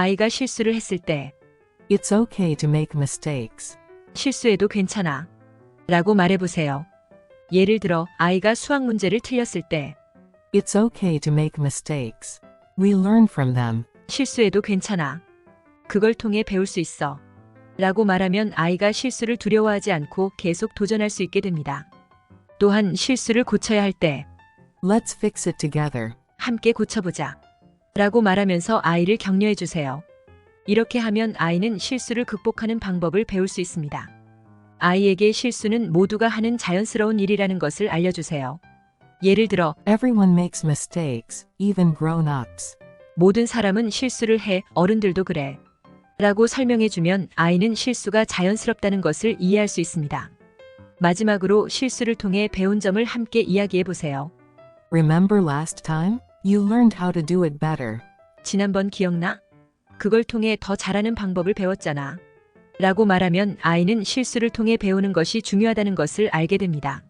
아이가 실수를 했을 때 It's okay to make mistakes. 실수해도 괜찮아. 라고 말해보세요. 예를 들어 아이가 수학 문제를 틀렸을 때 It's okay to make mistakes. We learn from them. 실수해도 괜찮아. 그걸 통해 배울 수 있어. 라고 말하면 아이가 실수를 두려워하지 않고 계속 도전할 수 있게 됩니다. 또한 실수를 고쳐야 할 때 Let's fix it together. 함께 고쳐보자. 라고 말하면서 아이를 격려해 주세요. 이렇게 하면 아이는 실수를 극복하는 방법을 배울 수 있습니다. 아이에게 실수는 모두가 하는 자연스러운 일이라는 것을 알려주세요. 예를 들어, Everyone makes mistakes, even grown ups. 모든 사람은 실수를 해, 어른들도 그래. 라고 설명해 주면 아이는 실수가 자연스럽다는 것을 이해할 수 있습니다. 마지막으로 실수를 통해 배운 점을 함께 이야기해 보세요. Remember last time? You learned how to do it better. 지난번 기억나? 그걸 통해 더 잘하는 방법을 배웠잖아. 라고 말하면 아이는 실수를 통해 배우는 것이 중요하다는 것을 알게 됩니다.